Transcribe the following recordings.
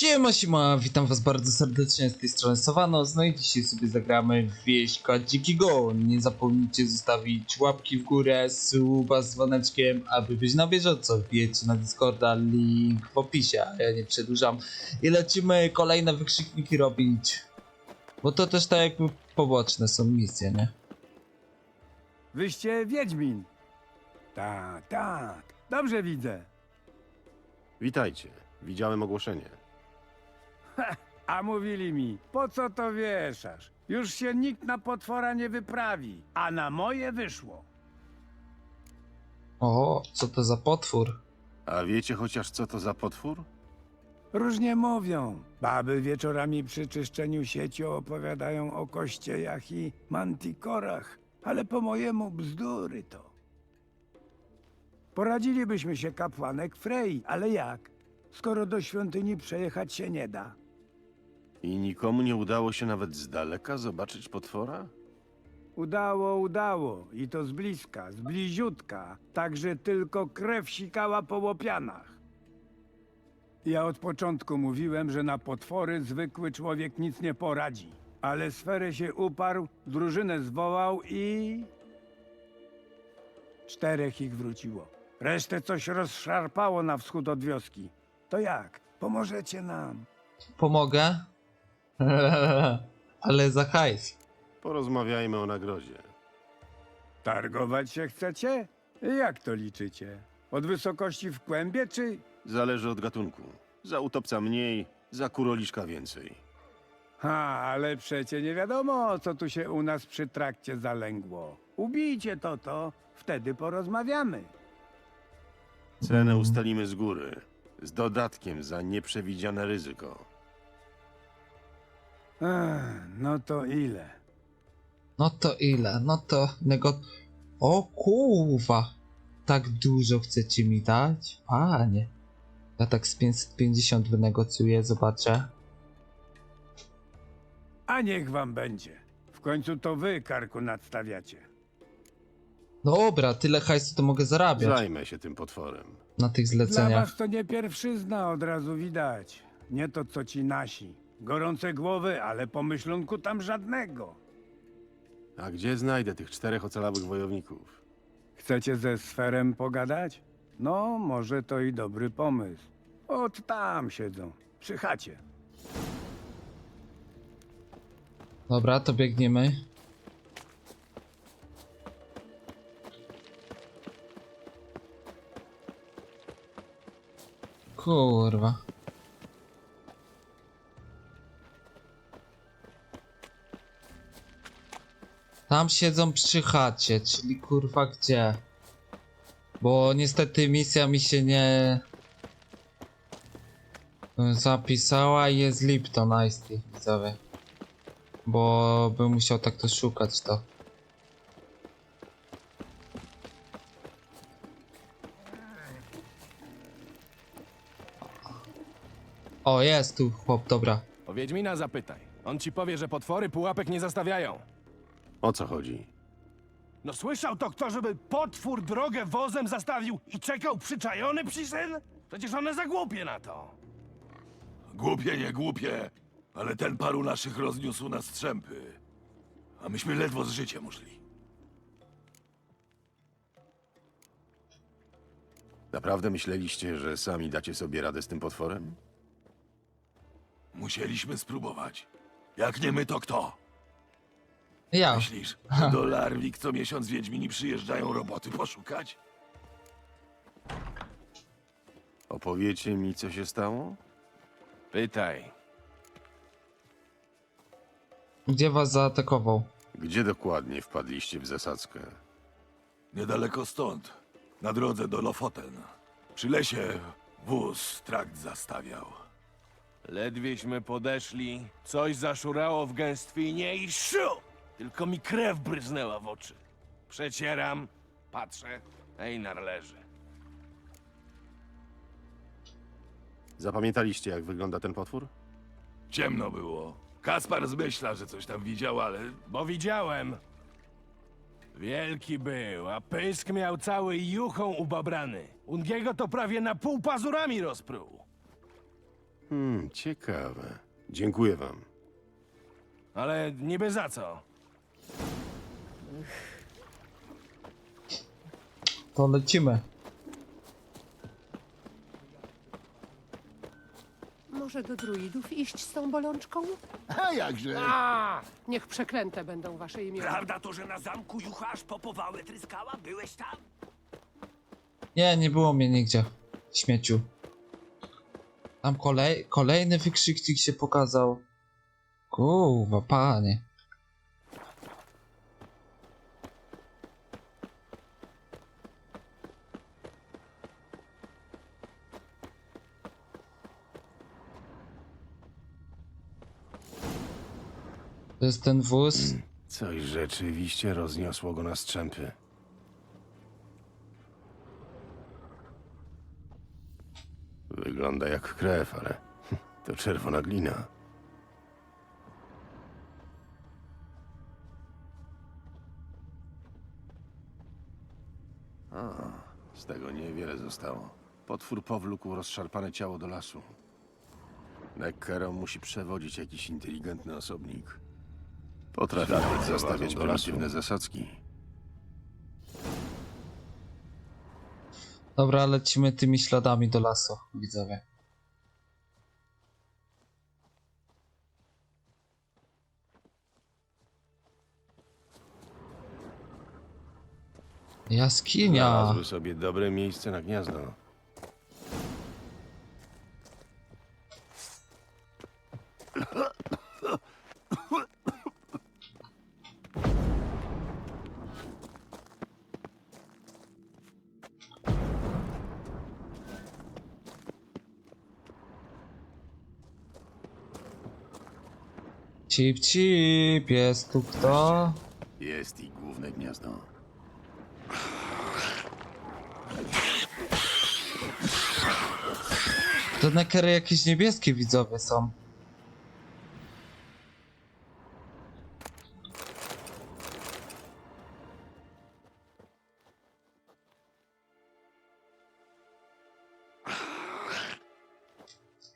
Siema, siema, witam was bardzo serdecznie z tej strony Sowanos, no i dzisiaj sobie zagramy w wieśka dzikiego. Nie zapomnijcie zostawić łapki w górę, suba z dzwoneczkiem, aby być na bieżąco. Wbijecie na Discorda, link w opisie, a ja nie przedłużam. I lecimy kolejne wykrzykniki robić. Bo to też tak jakby poboczne są misje, nie? Wyście Wiedźmin. Tak, tak. Dobrze widzę. Witajcie. Widziałem ogłoszenie. A mówili mi, po co to wieszasz? Już się nikt na potwora nie wyprawi, a na moje wyszło. O, co to za potwór? A wiecie chociaż co to za potwór? Różnie mówią. Baby wieczorami przy czyszczeniu sieci opowiadają o kościejach i mantikorach, ale po mojemu bzdury to. Poradzilibyśmy się kapłanek Frey, ale jak? Skoro do świątyni przejechać się nie da. I nikomu nie udało się nawet z daleka zobaczyć potwora? Udało, udało. I to z bliska, z bliziutka. Tak, że tylko krew sikała po łopianach. Ja od początku mówiłem, że na potwory zwykły człowiek nic nie poradzi. Ale sferę się uparł, drużynę zwołał i... Czterech ich wróciło. Resztę coś rozszarpało na wschód od wioski. To jak? Pomożecie nam? Pomogę? Ale za hajs. Porozmawiajmy o nagrodzie. Targować się chcecie? Jak to liczycie? Od wysokości w kłębie, czy... Zależy od gatunku. Za utopca mniej, za kuroliszka więcej. Ha, ale przecie nie wiadomo, co tu się u nas przy trakcie zalęgło. Ubijcie to, to, wtedy porozmawiamy. Cenę ustalimy z góry. Z dodatkiem za nieprzewidziane ryzyko. Ech, no to ile? No to ile? No to nego... O kurwa! Tak dużo chcecie mi dać? Panie. Ja tak z 550 wynegocjuję, zobaczę. A niech wam będzie. W końcu to wy karku nadstawiacie. Dobra, tyle hajsu to mogę zarabiać Zajmę się tym potworem. na tych Dla zleceniach. was to nie pierwszyzna, od razu widać. Nie to, co ci nasi. Gorące głowy, ale pomyślunku tam żadnego. A gdzie znajdę tych czterech ocalałych wojowników? Chcecie ze sferem pogadać? No, może to i dobry pomysł. Od tam siedzą, przy chacie. Dobra, to biegniemy. Kurwa. Tam siedzą przy chacie, czyli kurwa gdzie? Bo niestety misja mi się nie zapisała i jest Lipton Ice Tea, widzowie. Bo bym musiał tak to szukać to. O, jest tu chłop, dobra. O Wiedźmina zapytaj. On ci powie, że potwory pułapek nie zastawiają. O co chodzi? No słyszał to kto, żeby potwór drogę wozem zastawił i czekał przyczajony przy syn? Przecież one za głupie na to. Głupie, nie głupie, ale ten paru naszych rozniósł na strzępy. A myśmy ledwo z życiem uszli. Naprawdę myśleliście, że sami dacie sobie radę z tym potworem? Musieliśmy spróbować. Jak nie my, to kto? Ja. Myślisz, że do Larwik co miesiąc Wiedźmini przyjeżdżają roboty poszukać? Opowiecie mi, co się stało? Pytaj. Gdzie was zaatakował? Gdzie dokładnie wpadliście w zasadzkę? Niedaleko stąd, na drodze do Lofoten. Przy lesie wóz trakt zastawiał. Ledwieśmy podeszli, coś zaszurało w gęstwinie i szu! Tylko mi krew bryznęła w oczy. Przecieram, patrzę, Einar leży. Zapamiętaliście, jak wygląda ten potwór? Ciemno było. Kaspar zmyśla, że coś tam widział, ale Bo widziałem. Wielki był, a pysk miał cały juchą ubabrany. Ungiego to prawie na pół pazurami rozpruł. Hmm, ciekawe. Dziękuję wam. Ale niby za co? To lecimy. Może do druidów iść z tą bolączką? A jakże? A, niech przeklęte będą wasze imiona. Prawda to, że na zamku jucha aż popowały tryskała? Byłeś tam? Nie, nie było mnie nigdzie. Śmieciu. Tam kolej, kolejny wykrzyknik się pokazał. Kurwa, panie. To jest ten wóz. Coś rzeczywiście rozniosło go na strzępy. Wygląda jak krew, ale to czerwona glina. A, z tego niewiele zostało. Potwór powlókł rozszarpane ciało do lasu. Neckero musi przewodzić jakiś inteligentny osobnik. Potrafi nawet zastawiać prymitywne zasadzki. Dobra, lecimy tymi śladami do lasu, widzowie. Jaskinia. Znalazły sobie dobre miejsce na gniazdo. Cip, cip, jest tu kto? Jest i główne gniazdo. Te nekery jakieś niebieskie widzowie są.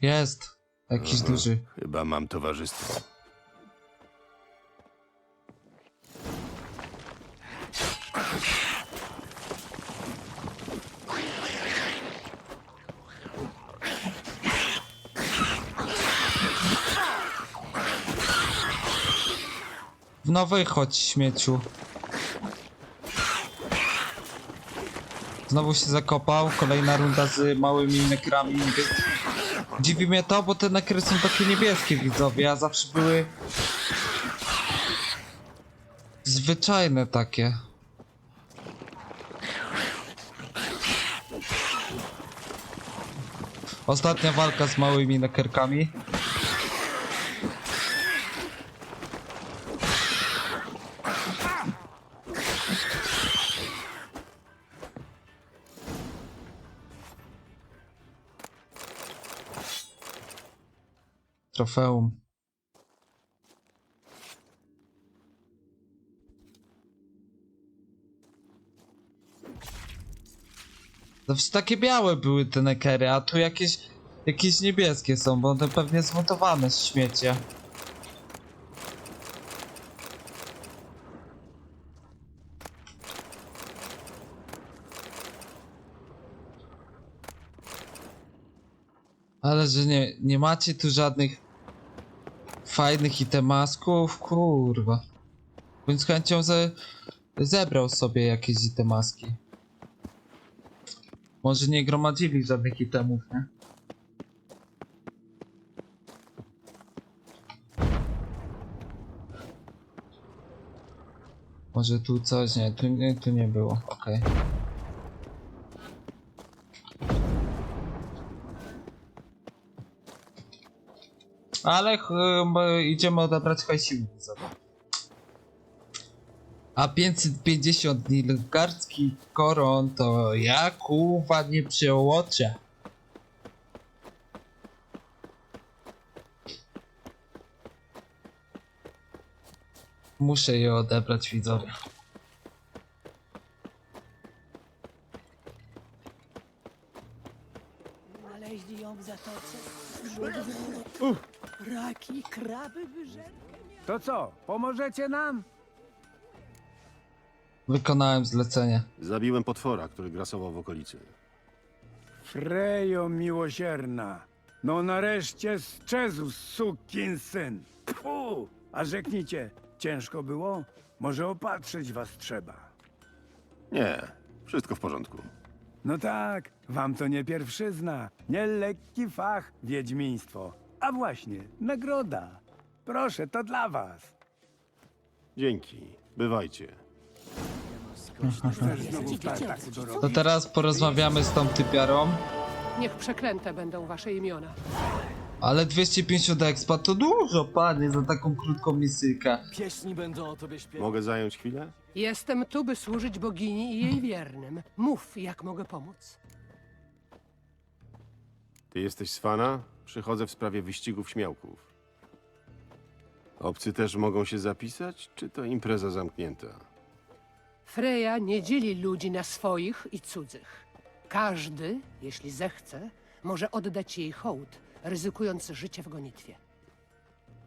Jest. Jakiś duży. Chyba mam towarzystwo. W nowej chodź śmieciu. Znowu się zakopał. Kolejna runda z małymi nekrami. Dziwi mnie to, bo te nekry są takie niebieskie widzowie, a zawsze były zwyczajne takie. Ostatnia walka z małymi nekerkami. Trofeum. Zawsze takie białe były te nekery, a tu jakieś, jakieś niebieskie są, bo one pewnie zmontowane z śmiecie. Ale że nie, nie macie tu żadnych fajnych itemasków, kurwa. Bym z chęcią ze, zebrał sobie jakieś itemaski. Może nie gromadzili żadnych itemów, nie? Może tu coś, nie, tu nie, tu nie było, okej. Ale chyba idziemy odebrać hajsiłę za to. A 550 nilgardzki koron to ja kuwa nie przełoczę. Muszę je odebrać widzowie. Znaleźli ją w zatoce. Wyżerki. To co, pomożecie nam? Wykonałem zlecenie. Zabiłem potwora, który grasował w okolicy. Frejo miłosierna. No nareszcie sczezł syn. Pu! A rzeknijcie, ciężko było? Może opatrzyć was trzeba. Nie, wszystko w porządku. No tak, wam to nie pierwszyzna, nie lekki fach, wiedźmiństwo. A właśnie, nagroda. Proszę, to dla was. Dzięki. Bywajcie. Znowu w To teraz porozmawiamy z tą typiarą. Niech przeklęte będą wasze imiona. Ale 250 expa to dużo, panie, za taką krótką misyjkę. Pieśni będą o tobie śpiewać. Mogę zająć chwilę? Jestem tu, by służyć bogini i jej wiernym. Mów, jak mogę pomóc. Ty jesteś z fana? Przychodzę w sprawie wyścigów śmiałków. Obcy też mogą się zapisać, czy to impreza zamknięta? Freja nie dzieli ludzi na swoich i cudzych. Każdy, jeśli zechce, może oddać jej hołd, ryzykując życie w gonitwie.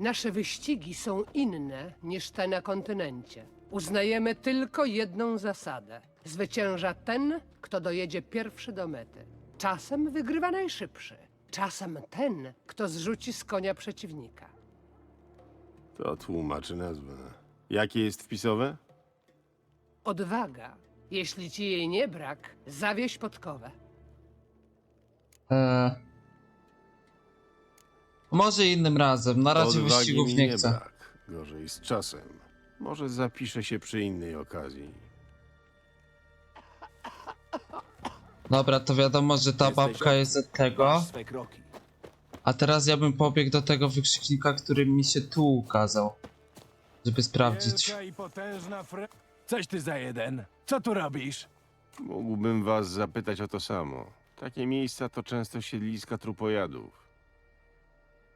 Nasze wyścigi są inne niż te na kontynencie. Uznajemy tylko jedną zasadę. Zwycięża ten, kto dojedzie pierwszy do mety. Czasem wygrywa najszybszy. Czasem ten, kto zrzuci z konia przeciwnika. To tłumaczy nazwę. Jakie jest wpisowe? Odwaga. Jeśli ci jej nie brak, zawieź podkowę. Eee... Może innym razem, na razie Odwagi wyścigów mi nie chcę. brak. Gorzej z czasem. Może zapiszę się przy innej okazji. Dobra, to wiadomo, że ta Jesteś babka jest od tego. Masz swe kroki. A teraz ja bym pobiegł do tego wykrzyknika, który mi się tu ukazał. Żeby sprawdzić. Wielka i potężna fre... Coś ty za jeden. Co tu robisz? Mógłbym was zapytać o to samo. Takie miejsca to często siedliska trupojadów.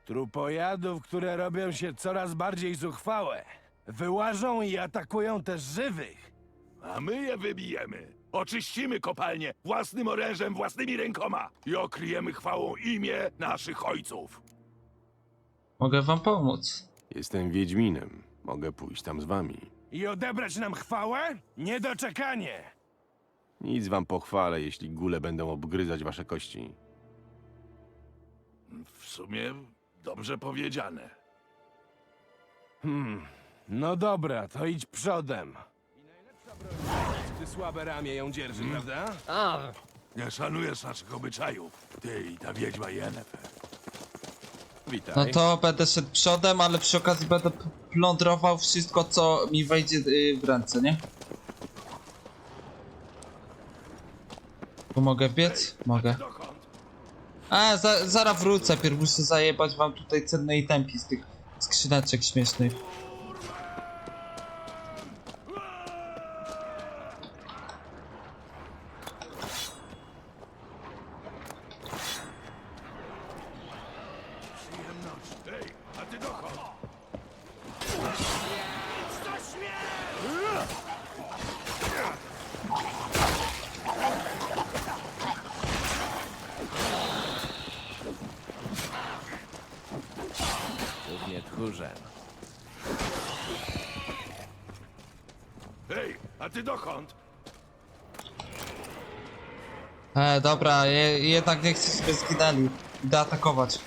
Trupojadów, które robią się coraz bardziej zuchwałe. Wyłażą i atakują też żywych. A my je wybijemy. Oczyścimy kopalnię własnym orężem, własnymi rękoma i okryjemy chwałą imię naszych ojców. Mogę wam pomóc. Jestem Wiedźminem. Mogę pójść tam z wami. I odebrać nam chwałę? Niedoczekanie! Nic wam pochwalę, jeśli góle będą obgryzać wasze kości. W sumie dobrze powiedziane. Hmm, no dobra, to idź przodem. Ty słabe ramię ją dzierży, prawda? Nie szanujesz naszych obyczajów. Ty i ta wiedźma Yennefer. Witaj. No to będę szedł przodem, ale przy okazji będę p- plądrował wszystko, co mi wejdzie y, w ręce, nie? Tu mogę biec? Mogę. A, za, zaraz wrócę, pierw muszę zajebać wam tutaj cenne itemki z tych skrzyneczek śmiesznych. Ej, a ty dokąd? Równie tchórzem. Ej, a ty dokąd? E, dobra, je, jednak nie chcę sobie zginęli. Idę atakować.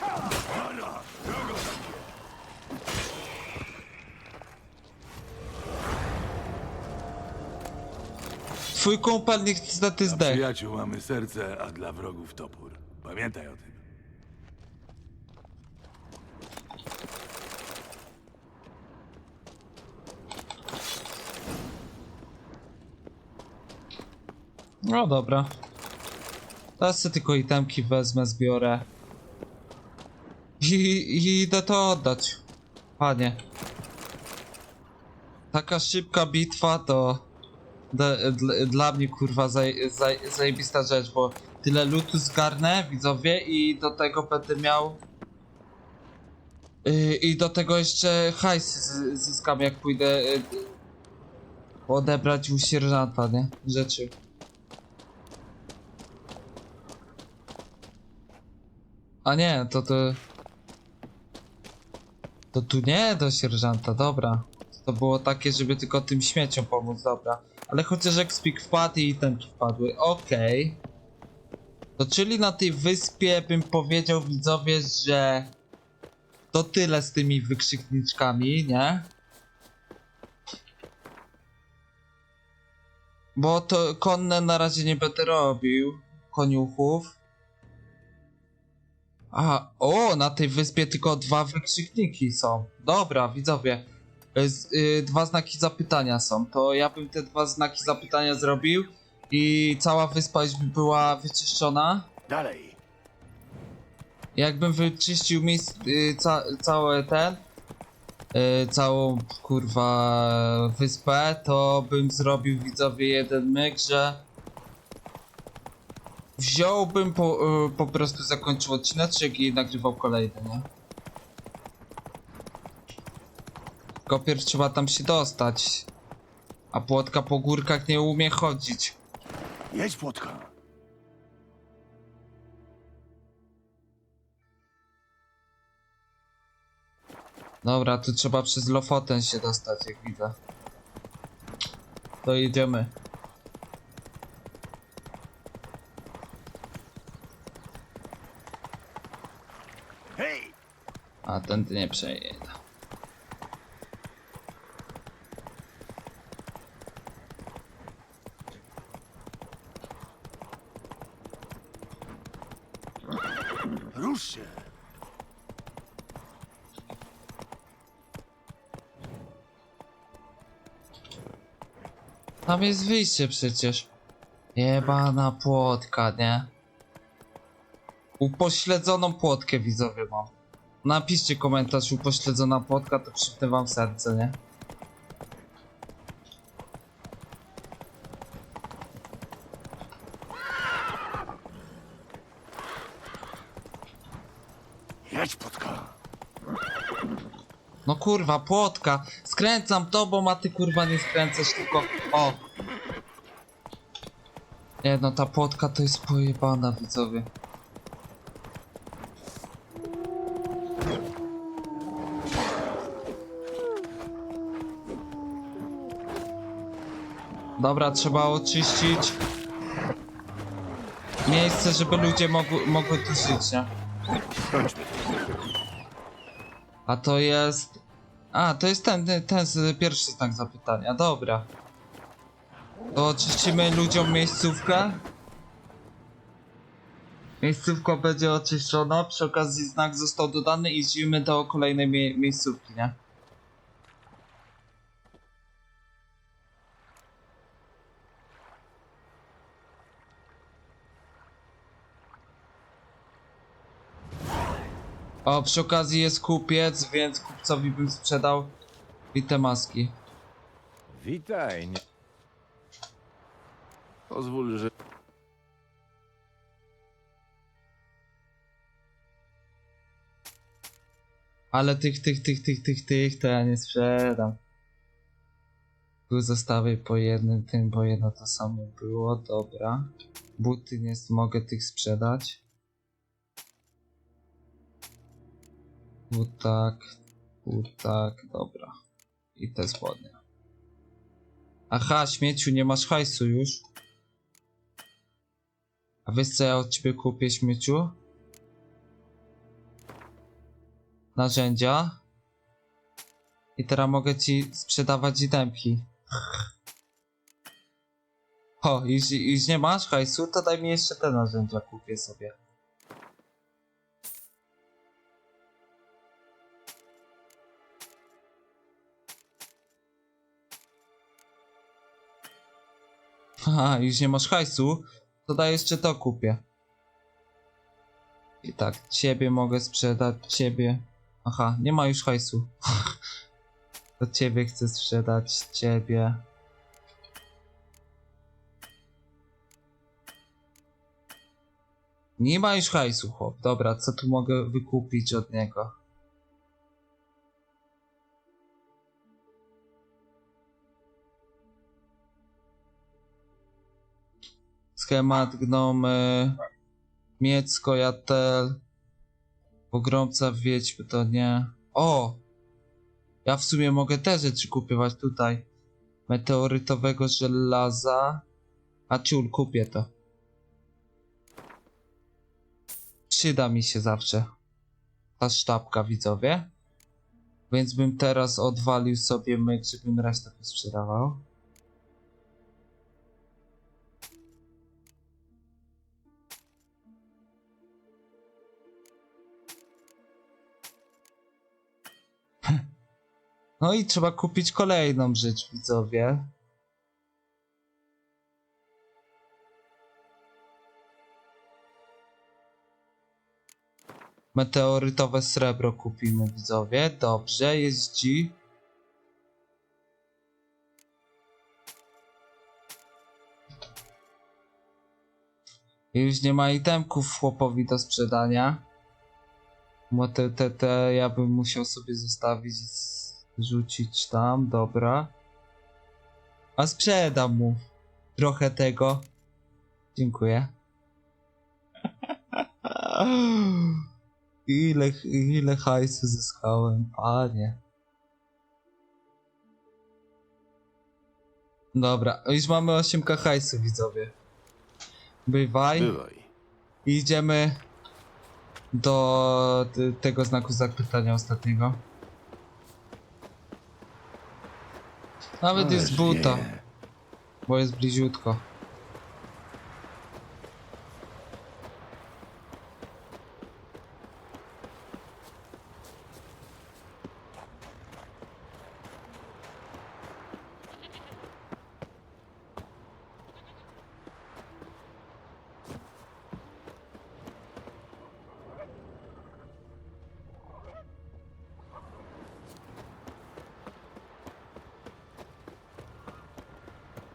Twój kumpel niestety Dla zdech. przyjaciół mamy serce, a dla wrogów topór. Pamiętaj o tym. No dobra. Teraz sobie tylko itemki wezmę, zbiorę. I, I idę to oddać. Panie. Taka szybka bitwa to... Dla, dla, dla mnie kurwa zaj, zaj, zajebista rzecz, bo tyle lutu zgarnę, widzowie, i do tego będę miał... Yy, I do tego jeszcze hajs zyskam jak pójdę... Yy, odebrać u sierżanta, nie? Rzeczy. A nie, to to... To tu nie do sierżanta, dobra. To było takie, żeby tylko tym śmieciom pomóc, dobra. Ale chociaż jak spik wpadł i tenki wpadły, okej. To czyli na tej wyspie bym powiedział widzowie, że... To tyle z tymi wykrzykniczkami, nie? Bo to konne na razie nie będę robił. Koniuchów. A, o, na tej wyspie tylko dwa wykrzykniki są. Dobra, widzowie. Z, y, dwa znaki zapytania są. To ja bym te dwa znaki zapytania zrobił i cała wyspa już by była wyczyszczona. Dalej. Jakbym wyczyścił miejsc, y, ca, cały ten, y, całą kurwa wyspę, to bym zrobił widzowie jeden myk, że wziąłbym po, y, po prostu zakończył odcineczek i nagrywał kolejny, nie? Tylko pierw trzeba tam się dostać, a płotka po górkach nie umie chodzić. Jedź, płotka. Dobra, tu trzeba przez Lofoten się dostać, jak widzę. To jedziemy. Hej! A tędy nie przejedę. Rusz się! Tam jest wyjście przecież. Jebana płotka, nie? Upośledzoną płotkę widzowie mam. Napiszcie komentarz upośledzona płotka, to przypnę wam serce, nie? Jedź, płotka! No kurwa, płotka. Skręcam tobą, a ty kurwa nie skręcasz, tylko... O! Nie no, ta płotka to jest pojebana, widzowie. Dobra, trzeba oczyścić miejsce, żeby ludzie mogły, mogły tu żyć, nie? A to jest. A, to jest ten, ten, pierwszy znak zapytania. Dobra. To oczyścimy ludziom miejscówkę. Miejscówka będzie oczyszczona. Przy okazji znak został dodany i zjemy do kolejnej mie miejscówki, nie? O, przy okazji jest kupiec, więc kupcowi bym sprzedał i te maski. Witaj. Nie... Pozwól, że... Ale tych, tych, tych, tych, tych, tych to ja nie sprzedam. Tu zostawię po jednym tym, bo jedno to samo było, dobra. Buty nie mogę tych sprzedać. Tu tak, tak, dobra. I te spodnie. Aha, śmieciu, nie masz hajsu już. A wiesz co ja od ciebie kupię, śmieciu? narzędzia. I teraz mogę ci sprzedawać itemki. O, już, już nie masz hajsu, to daj mi jeszcze te narzędzia, kupię sobie. Haha, już nie masz hajsu, to daj jeszcze to kupię. I tak, ciebie mogę sprzedać, ciebie. Aha, nie ma już hajsu. to ciebie chcę sprzedać, ciebie. Nie ma już hajsu, chłop. Dobra, co tu mogę wykupić od niego? Schemat, gnomy, miecko, jatel. Pogromca wiedźmy to nie. O! Ja w sumie mogę te rzeczy kupywać tutaj. Meteorytowego żelaza. A ciul, kupię to. Przyda mi się zawsze. Ta sztabka, widzowie. Więc bym teraz odwalił sobie myk, żebym resztę posprzedawał. No i trzeba kupić kolejną rzecz, widzowie. Meteorytowe srebro kupimy, widzowie. Dobrze, jest. Już nie ma itemków chłopowi do sprzedania. Bo te, te, te ja bym musiał sobie zostawić rzucić tam, dobra. A sprzedam mu trochę tego. Dziękuję. Ile, ile hajsu zyskałem, panie. Dobra, już mamy 8k hajsu, widzowie. Bywaj. Bywaj. I idziemy do tego znaku zapytania ostatniego. Nawet jest buta, bo jest bliziutko.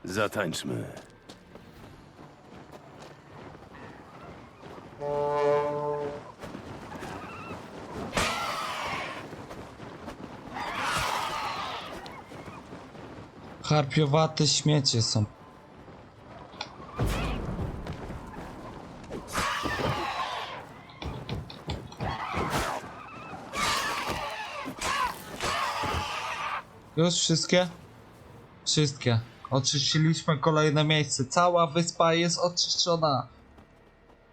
Zatańczmy. Harpiowate śmiecie są. Już wszystkie? Wszystkie. Oczyściliśmy kolejne miejsce. Cała wyspa jest oczyszczona.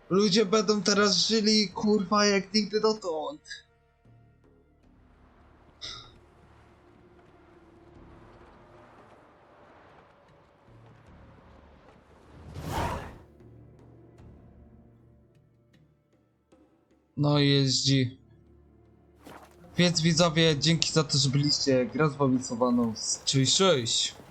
Ludzie będą teraz żyli, kurwa, jak nigdy dotąd. No jeździ. Więc widzowie, dzięki za to, że byliście. Gra z wami cześć.